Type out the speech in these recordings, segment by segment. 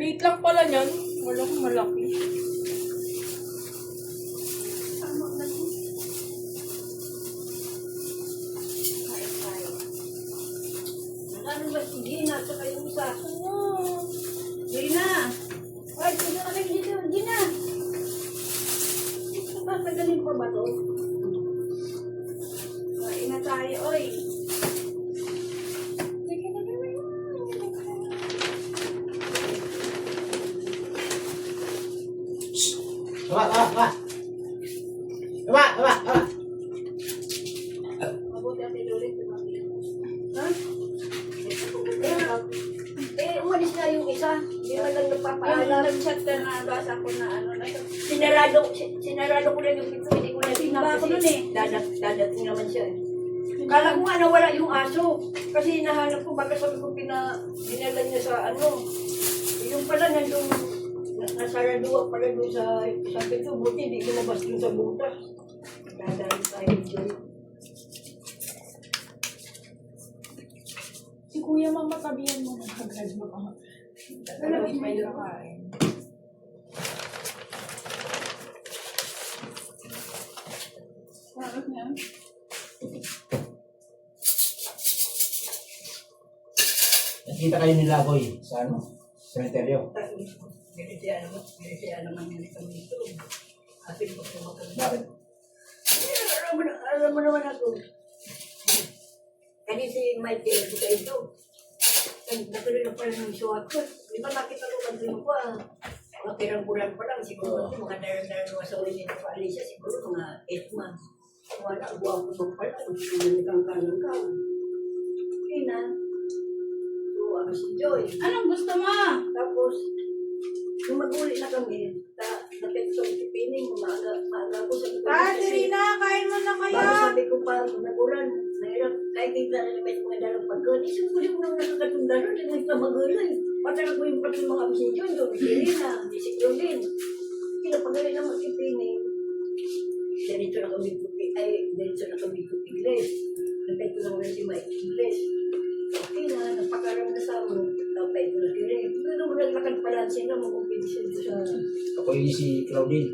Late lang pala niyan. Wala kong malaki. Na. Ano ba si Gina saka yung isa? Gina! Ay, sige ka kayo dito. Gina! Papagaling pa ba to? Kain na tayo, oy. Hindi man lang Yung nagpapaalam. nag-chat ka na, basa ko na ano na. Sinarado, si- sinarado ko lang yung pinto. Hindi ko na tingnan ko nun eh. dadat, dadating naman siya eh. Kala ko nga nawala yung aso. Kasi hinahanap ko, baka sabi ko pina, dinala niya sa ano. Yung pala nandun, na- nasaraduwa pala doon sa, sa pinto. Buti hindi lumabas doon sa butas. Dadaan tayo dyan. Si Kuya mamatabihan mo na agad mo ka. Talagang may kain. Nakita kayo ni Lagoy sa ano? Cemeteryo. Binitiya naman, binitiya naman nila kami ito. Atin ko po Bakit? Alam mo, naman ako. Kasi si Mike, eh, ito. Natuloy na pala ng show ako. Di ba nakita ko ba din ko ah. Mga pirang bulan pa lang, siguro mga dalang-dalang sa ulit nito pa Alicia, siguro mga 8 months. Wala, buwan ko pa pala, sino kang kanang ka. Okay na. So, ako si Joy. Anong gusto mo? Tapos, nung mag-uli na kami, ta, napit ko si Pining, maaga, maaga ko sa Ate Rina, kain mo na kaya. Bago sabi ko pa, nagulan, kahit hindi na yung mga dalang pagkain, isang ko yung nang nakakatong dalo, di mo ito magulan. Patala ko yung pati mga yun, doon, si Rina, si Claudine. Pinapagaling naman si Pining. Ganito na kami kupi, ay, ganito na kami kupi Ingles. Napay ko lang rin si Mike Ingles. Okay na, napakaram na sa mo, napay ko na kire. Pero mo lang nakagpalan sila, mag-competition ko sa Ako yung si Claudine.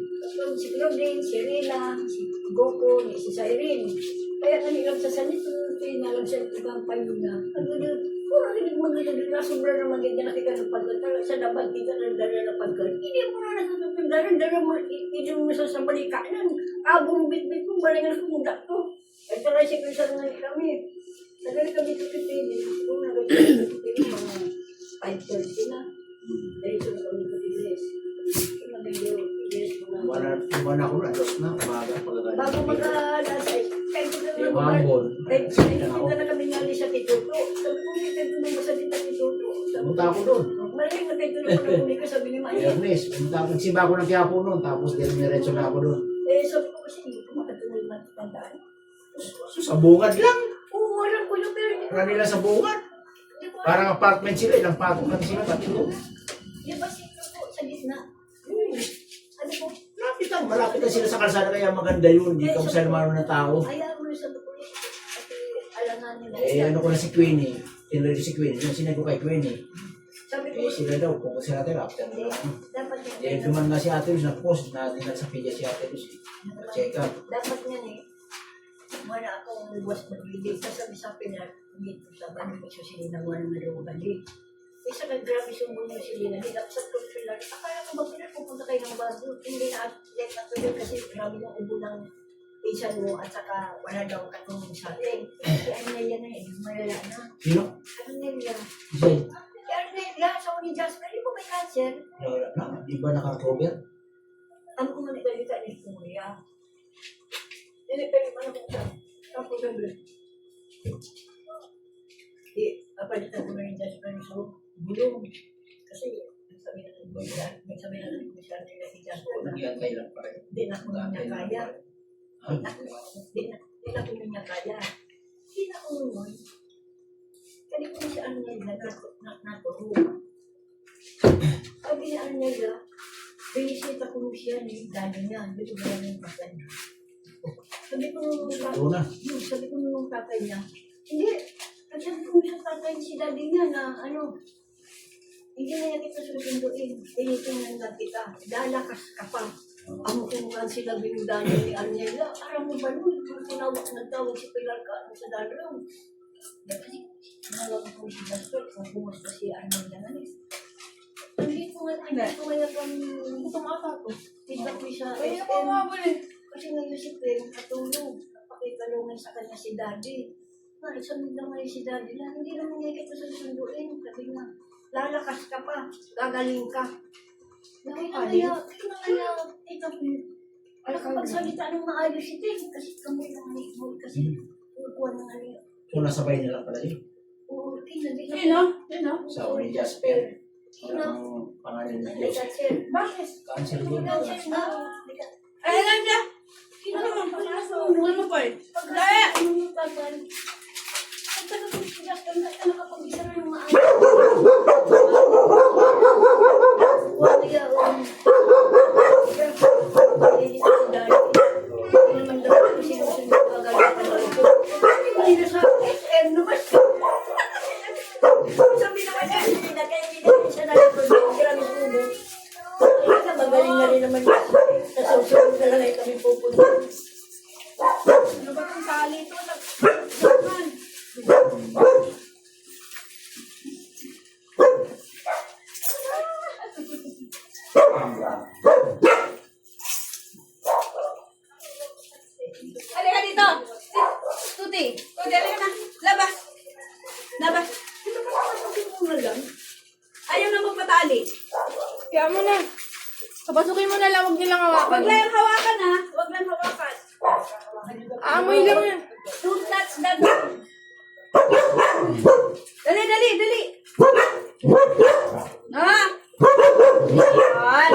Si Claudine, si Rina, si Goku, si Cyrene. Kaya kanilang sa sanito, pinalang siya ibang payuna. Ano yun? Kung hindi mo magiging na sobra na magiging nakita ng pagkatala sa labag kita ng dala ng pagkat. Hindi mo na nasasapin dala, dala mo, hindi mo sa sa balikanan. Abong bitbit mo, balingan ko mong dakto. Ay tala siya kung saan nga kami. Tagal kami tutupinin. Kung nag-tutupinin, mga 5.30 na. Dahil ito na kami tutilis. Ito na Wala, wala ako na. Dos na. Umaga. Pagkagaling. Bago mag-alas ay, kahit ito na naman, hambon. kahit ako. hindi na kami ngali sa tituto. Sabi ko, hindi kayo naman sa tituto. Pumunta ako doon. Maling na kayo naman na huli ka, sabi ni Maya. Ernest. Pumunta ako. Nagsimba ako ng Quiapo noon. Tapos diretso na ako doon. Eh, sabi ko kasi, hindi ko makatuloy matandaan. Sa bungad lang. Oo, alam ko yun, pero hindi ko, nila sa bungad. ko. Parang apartment sila. Ilang patong lang sila. Tatlo. Di ba tituto sa gitna? Ano ko, Malapit lang. Malapit lang sila sa kalsada. Kaya maganda yun. Hindi ka masalmano ng tao. hayaan mo na sa. Kasi nila. Eh, ano ko na si Queenie. Tinulad si Queenie. Yung sinag ko kay Queenie. Sabi ko, Eh, sila daw. Kung sila tayo. After hindi, dapat Eh, yan. duman nga si Ate Luz, nag-post na din sa page si Ate Luz. eh. Check up. Dapat nga eh, wala akong buwas na bigay. Kasi sa pinar, dito sa bani ko siya sila wala na daw bali. Isa ka grabe sumbong niyo sila. Hindi ako sa tulad. Akala ko ba pinar pupunta kayo ng bago? Hindi na let na tuloy kasi grabe yung ubo ng pinsan mo at saka wala daw katulong sa atin. Si Anelia na eh, malala na. Sino? Anelia. Isa. Si Anelia, sa ni Jasper, di ba may cancer? Wala na. Di ba naka-cover? Ang kumalit-alita ni Kuya. Hindi, pero ano ko siya? Tapos sabi, di, papalitan ko na yung ko sa bulong. Kasi, sabi na ng Kuya, may sabi na ng Kuya, nila si Diyos ko na, Nag-iantay lang pa rin. di na ko na niya kaya. Ah, Di na, di na ko na niya kaya. Di na ko nun. Kani ko na siya ano nila, na, naturo. Sabi niya ano nila, Pinisita ko siya ni daddy niya. Dito ba yung tatay niya? Sabi ko nung na. Hmm, sabi ko nung tatay niya, hindi, nagsabi ko sa tatay si daddy niya na ano, Hindi na yan kita susunduin. Tinitingnan lang kita. Lalakas ka pa. Ang kumukan sila binigdan ni Angela. Alam mo ba nun? Kung tinawag, nagtawag si Pilar ka ano sa dalawang. Nalawag ko si Jasper kung kumusta si Armanda na rin. Hindi ko nga, hindi ko nga kang tumata ko. Tignan ko siya. Ay, ako nga eh. Kasi ngayon si Pem, katulong. Pakitalungan sa kanya si Daddy. Ay, sunod na ngayon si Daddy na. Hindi naman niya kita susunduin. Sabi nga, lalakas ka pa. Gagaling ka. Nakita kaya, kaya kaya, tita ko, nakapagsalita ng maayos si Pem. Kasi kami lang ni mo. Kasi, kukuha ng ano yun. So, nasabay nila pala yun. Oo, tina, di Yun o, yun o. Sa Ori Jasper. Ang pangalan ng Diyos. Bakit? Cancer din. Ay, lang siya. Ano naman, pagkaso. Ano pa eh? Daya! Magaling na rin naman yun. Sa susunod na lang ay kami pupunta. Ano ba itong tali ito? Nag- Halika dito! Tuti! Tuti, halika na! Labas! Labas! Ayaw na magpatali. Kaya mo na. Papasukin mo na lang, huwag nilang hawakan. Huwag lang hawakan ha! Huwag lang hawakan. Aamoy lang yan. Don't touch that. Dali, dali, dali. Ah! Yan.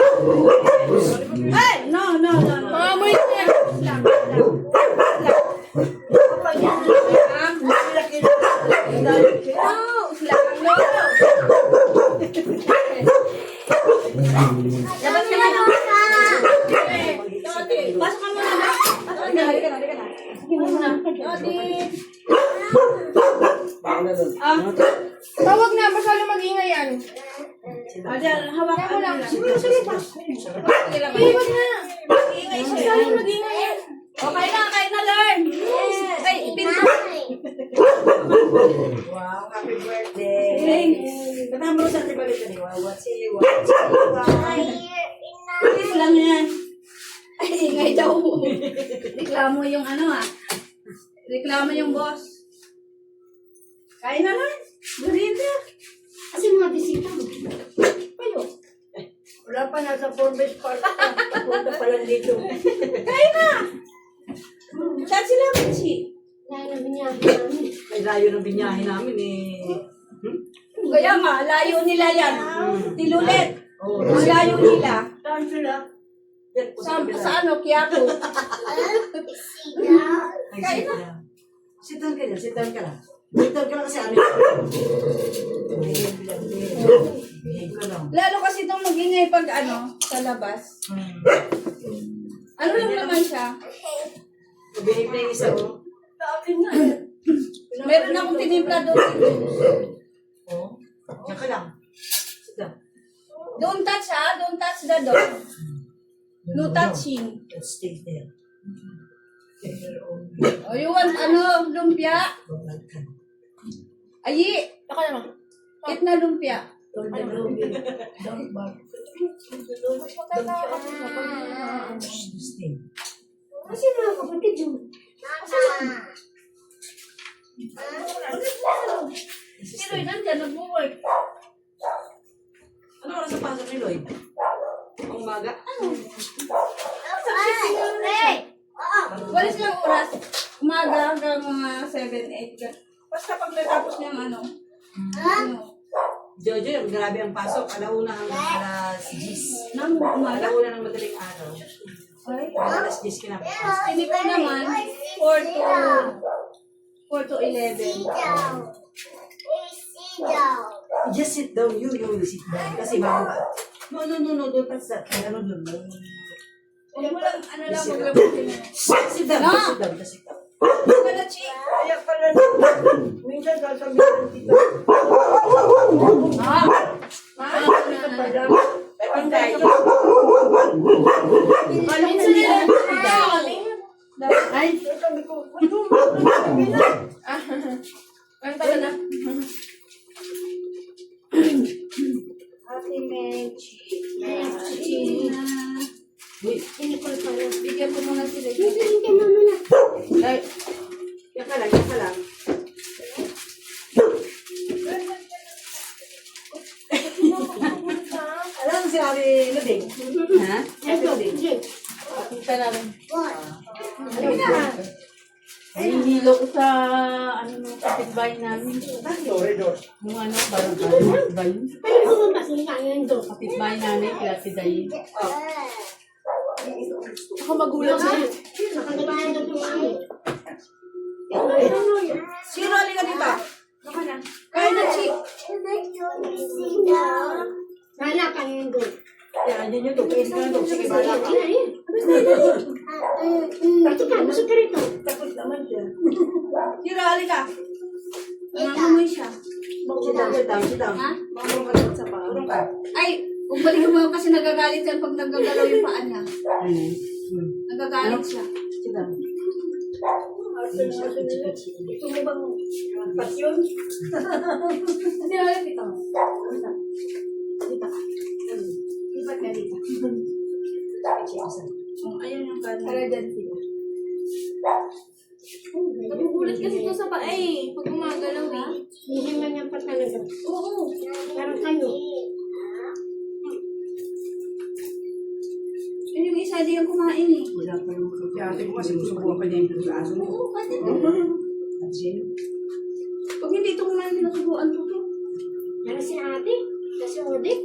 Ay, no, no, no, no. Aamoy lang yan. Lang, lang. Lang. No, lang, no. Labas ka na. Pasok ka muna na. Pasok ka na. Halika na, halika na. Sige muna. Dodi. Ah, Tawag na, masyado mag-ingay yan. ah, dyan, hawakan mo lang. Sige, sige pa. Sige lang. Iwan na. Ingay siya. Masyado mag-ingay yan. Okay na, kayo na, learn. Ay, pinto. Wow, happy birthday. Ba't mo sa ating balik ka ni Wawa? Si Please lang yan. Ay, ingay daw. Reklamo yung ano ah. Reklamo yung boss. Kain na lang. Merienda. Kasi mga bisita mo. Kayo. Wala pa nasa Forbes Park pa. Punta pa lang dito. Kain na. Saan sila, Michi? May layo ng binyahe namin eh. Kaya nga, layo nila yan. Tilulit. Oo. Ang layo nila. Saan sila? Yan po Sa, sa ano, Quiapo. Ay, sit down. Sit down ka lang, sit down ka lang. Sit down ka lang kasi ano. Lalo kasi itong mag-ingay pag ano, sa labas. Hmm. Ano lang naman siya? Na yung isa oh. Akin nga. Meron akong tinimpla doon. Oh. Diyan ka lang. Down. Don't touch ha, don't touch the door. No touching. Just stay there. O you want ano, lumpia? Ayi, Ako naman. eat na lumpia. Don't Don't bark. Just stay. Kasi mga kapatid yung Pero nandiyan, nag-work. Ano oras ang pasok ni Lloyd? Ang umaga? Walis lang oras. Umaga hanggang mga 7, 8. Basta pag natapos niya ano. ano, Jojo, yung grabe ang pasok. Alauna hanggang alas 10. Nang umaga. Alauna ng madaling araw. Ay, Alas 10 kinapapasok. Hindi ko naman, 4 to, 4 to 11. Just sit down. You, you will sit down. Kasi baka No, no, no, no. Don't touch that. Ano, no, no. Huwag mo lang, ano lang, maglabutin mo. Sit down. Just sit down. Just sit down. Huwag ka na, Chi. Kaya pala minsan sasabihin Ah, na, na, na. Ang dahil. Minsan nila kami. Ay, Ah, Ang tala na. Ate Mechi. China. Sinikol pa rin. Bigyan ko muna sila. Ay, yan ka lang, yan ka lang. Alam mo sinabi na din? Ha? Ito, sige. Kita namin. Ano na? Nahihilo ko sa ano ng kapitbahay namin. Yung ano, parang mas nakain doon. Kapitbahay namin, kaya si Dayin. Ako magulang siya. Ano. Sino alin ka dito? Kaya na, Chick. Sana kain doon. Yan, yun yung ka na doon. Sige, bala ka. Ano yun? Bakit ka? Gusto ka rito? Tapos naman siya. Sino, halika. Nangangamoy siya. Sit down, sit down, sit down. Ha? Mamang ka doon sa paa. Urong ka. Ay, umbalik mo kasi nagagalit siya pag naggagalaw yung paa niya. Hmm. Hmm. Nagagalit siya. Sit down. Gusto mo bang pasyon? Hindi, halip ito. Dito ka. Lipat ka dito. Oh, ayun yung kanin. Tara dyan sila. Nagugulat kasi ito sa paa eh. Pag gumagalaw eh. Hindi man yan pa talaga. Oo. Parang kayo. Yun yung isa, di yung kumain eh. Wala pa yung Si ate ko kasi susubukan pa niya yung aso mo. Oo, kasi. At sino? Pag hindi ito kumain, pinasubuan ko to. Yan si ate. Kasi ulit.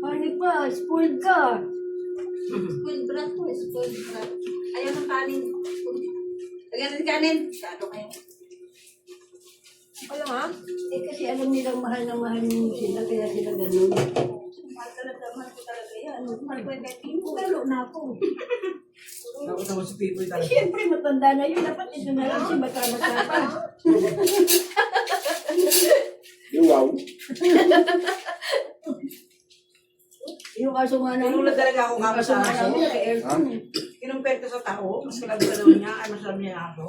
Ano pa, spoiled ka. Spoiled brat to, spoiled brat. Ayaw ng kanin. Lagyan ng kanin. Kado kayo. Ano nga? Eh kasi alam nilang mahal na mahal mo sila. Kaya sila ganun. Mahal talaga, mahal ko talaga yan. Mahal ko yung beting ko. Lalo na ako. Tapos naman si Pipoy talaga. Siyempre matanda na yun. Dapat ito na lang siya bata-bata pa. Yung kaso nga namin. Tinulad talaga ako Yung kamo kaso sa nga aso. namin. Kay eh. Kinumpir ko sa tao. Mas kalagda naman niya. Ay, masarap niya aso.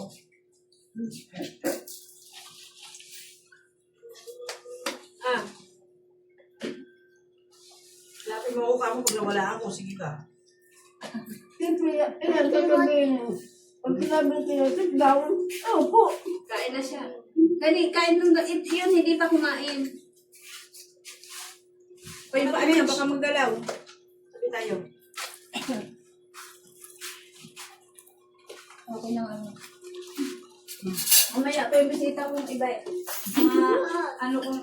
Ah, Lapit mo ako kamo pag nawala ako. Sige ka. Siyempre, ilan sasabihin mo. Pag sinabing sila, sit down. Oh, po. kain na siya. Kani, kain nung it, yun, hindi pa kumain. O yung paa niya, baka maggalaw. Sabi tayo. Okay na ano. Mamaya pa yung bisita kong iba. eh. Mga, ano kung,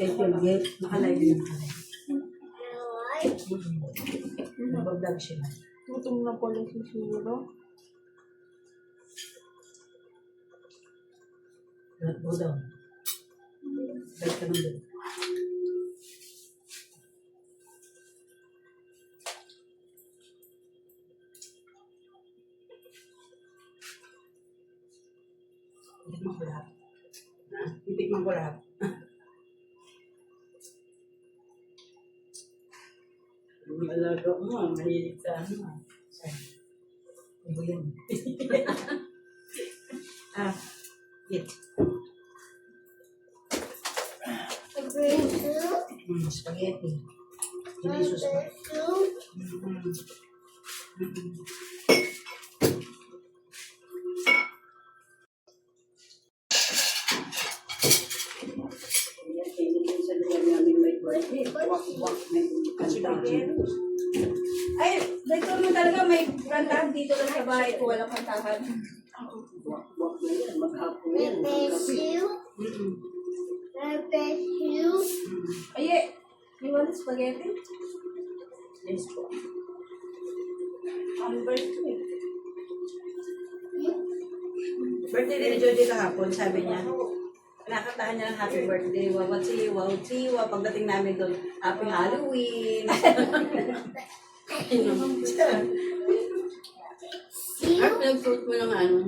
Yes, yes, yes. Nakalive yun. Nabagdag siya. Gutom na pala si. Not go down. Balik ka nang Titikman ko lahat. Ang alaga mo, ah, mahilig sa ano. ah. Ibo yan. ah, eat. Mm, spaghetti. Delicious? Mm. Mm. ay, rantahan dito lang sa bahay ko, walang kantahan. Ay, eh, you want spaghetti? Yes po. Ang birthday. Birthday ni Jojo kahapon, sabi niya. Nakatahan niya ng happy birthday, wawa chiwa, chiwa. Pagdating namin doon, happy Halloween. At nag-fruit mo ng ano.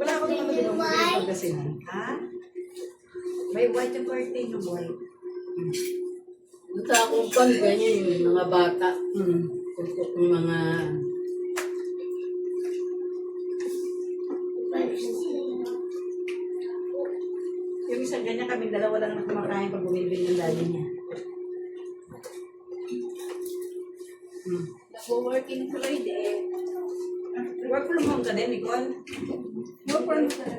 Wala ako naman doon, hindi pagkasinan. Ha? May white yung birthday no white. Sa akong pan, ganyan yung mga bata. Hmm. Tutok ng mga... Yung isang ganyan kami, dalawa lang na kumakain pag bumibili ng daddy niya. Hmm. Nag-working Friday. Work from home ka din, Nicole? Work from home.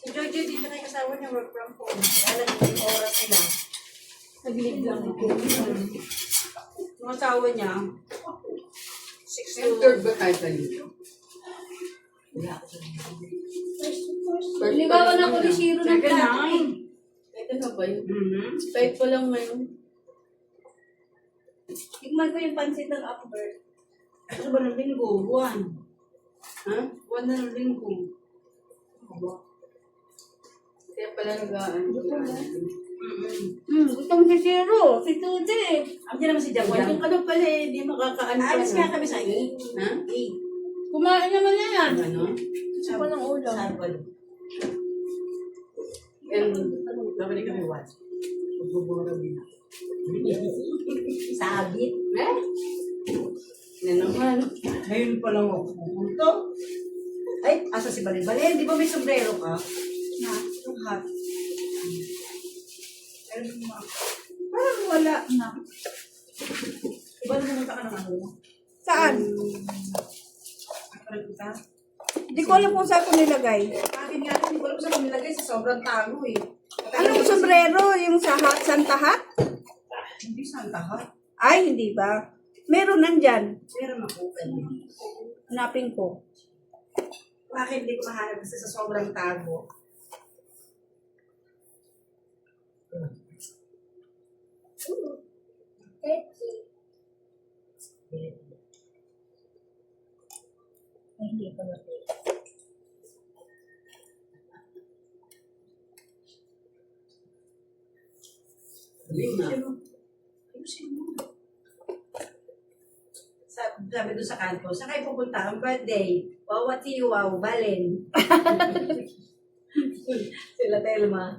Si Jojo, dito na yung asawa niya, work from home. Alam niyo yung oras nila. Nag-leave lang ako. Yung asawa niya, 6 to... Entered ba tayo dito? Wala ako sa Ligawan ako ni Shiro ng Second nine. Ito na ba yun? Mhm. Type ko lang ngayon. Tigman ko yung pansit ng upbird. Ano ba ng linggo? Buwan. Ha? Buwan na ng linggo. Kaya pala nag-aan. Hmm, gusto mo si Shiro. Si Tuti. Andiyan naman si Jam. yung ano pala eh, di makakaano pa na. nga kami sa 8. Ha? 8. Kumain naman na yan. Ano? Gusto ko ng ulam. Sabado. And, Babalik kami 1. Magbubura din ako. Sabit. eh? Na naman. Ngayon pa lang ako pumunta. Ay, asa si Balin? Balin, di ba may sombrero ka? Na. Yung hat. Parang wala na. Di ba pumunta ka ng ano? Saan? Ano ka? Hindi ko alam kung saan ko nilagay. Akin nga, hindi ko alam saan ko nilagay sa sobrang tago eh. Anong sombrero? Yung sa hat, Santa Hat? Hindi Santa Hat. Ay, hindi ba? Meron nandyan. Meron ako. Hanapin ko. Bakit hindi ko mahanap kasi sa sobrang tago? Sabi, sabi doon sa kanto, saan kayo pupunta? Ang birthday. Wawati, wow, balen. Sila Telma.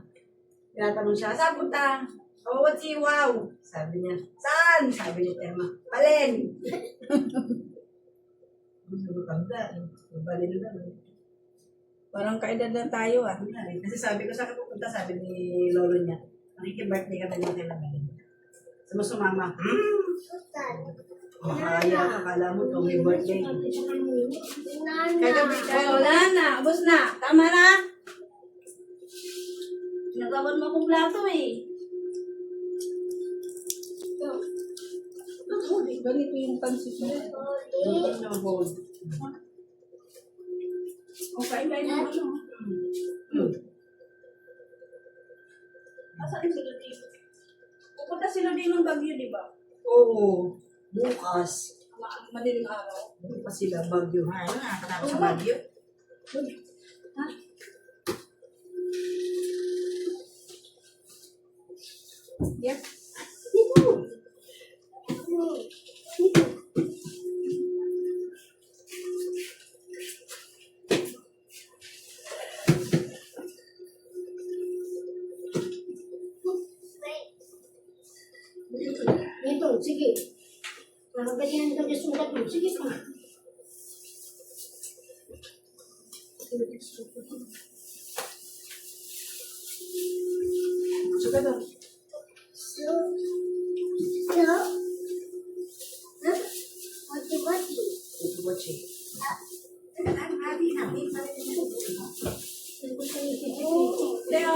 Tinatanong siya, saan punta? Wawati, wow. Sabi niya, saan? Sabi ni Telma, balen. Balen na. Parang kaedad lang tayo ah. Eh. Kasi sabi ko, ka pupunta? Sabi ni lolo niya, nakikibirthday kami ng kailan balen. Sabi mo sumama, hmm? Makakaya, akala mo to, may birthday. Kagabi ka, wala na. Ubus na. Tama na. Nagawan mo akong plato eh. Ganito yung pansit mo. Okay, kain na ano. Asan yung sila dito? Pupunta sila din ng Bagyo, di ba? Oo, bukas. Ma- Madaling araw. Bukas sila Bagyo. Ha, ano nakakatawa sa Bagyo? Ha? Yes. Ito, sige. Parang ganyan lang yung sukat mo. Sige pa. Suka daw. So, so, huh? Wati. Ito ba, Che? Leo.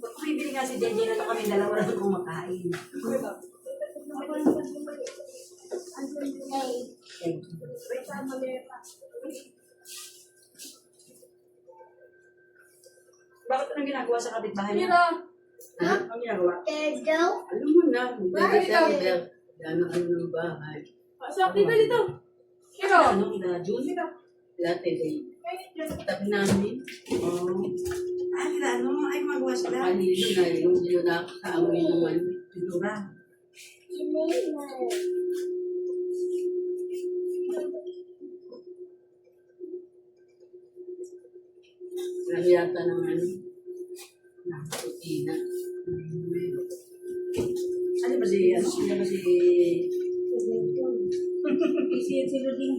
Ba't bumibili nga si Jeje na kami dalawa lang kumakain? Anong ginagawa sa kapitbahay niya? Mira. Ha? Anong ginagawa? Tedaw. Alam mo na, mag-December. Gano'n ano ng bahay. Sa akin na dito. Mira. Ano? Na June? Latte day. Tabi namin. Oo. Ah, kila ano? Ay, magawa sila. Kanino na yung yun na sa amin naman. Pintura. Ano yata ng Na, kutina. Ano ba si, ano ano ba si, yan si Ruding.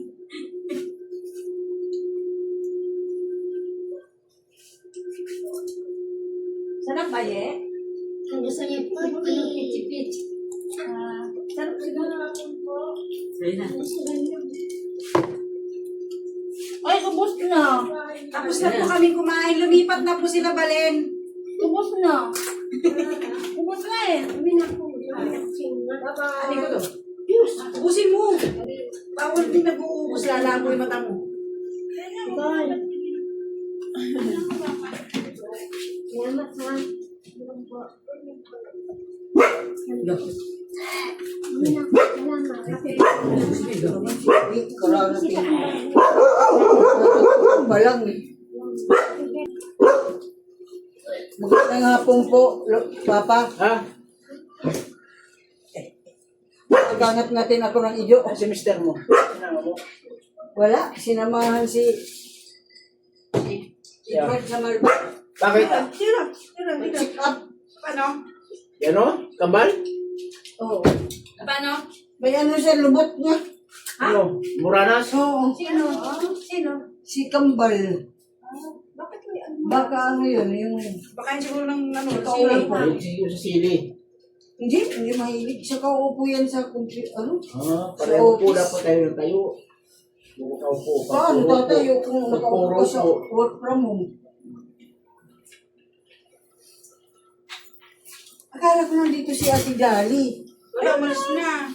Sarap ba, ye? Ang gusto niya po, pichi-pichi. Ah, sarap siguro. Ayun na. Ay, ubos na. Tapos na po kami kumain, lumipat na po sila Balen. Na. ubos na eh. Kami na po. Ano ko to? Ubusin mo. Bawal din nag-uubos, lalamoy mata mo. Salamat ha. Balang eh. Magandang hapon po, Papa. Ha? Maghanap natin ako ng idyo. Si mister mo. Wala, sinamahan si... Si Yeah. Edward sa Malba. Bakit? Tira, tira, tira. Check up. Ano? Yan o? Kambal? Oo. Paano? May ano sa lubot niya. Ano? Muranas? Oo. Sino? Sino? Si Kambal. Baka ano yun, yung... Baka yun siguro ng ano, Kaulan sili. po. Siguro sa sili. Hindi, hindi mahilig. Siya kaupo yan sa computer. Ano? Ah, pareho po dapat tayo ng tayo. Yung kaupo. Paano po. tatayo kung nakaupo ka sa work from home? Akala ko nandito si Ate Dali. Wala, umalis na.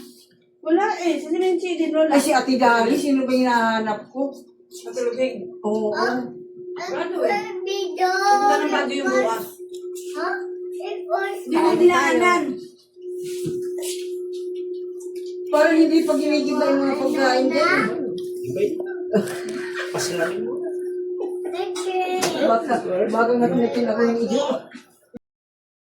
Wala eh, sa silenci din wala. Ay, si Ate Dali, sino ba yung hinahanap ko? Matulogin. Oo. Brado eh. Punta ng yung bukas. Hindi mo dinaanan. Parang hindi pa ginigiba yung mga pagkain din. Paslamin mo. Baka, baka nga tinatin ako ng idyo.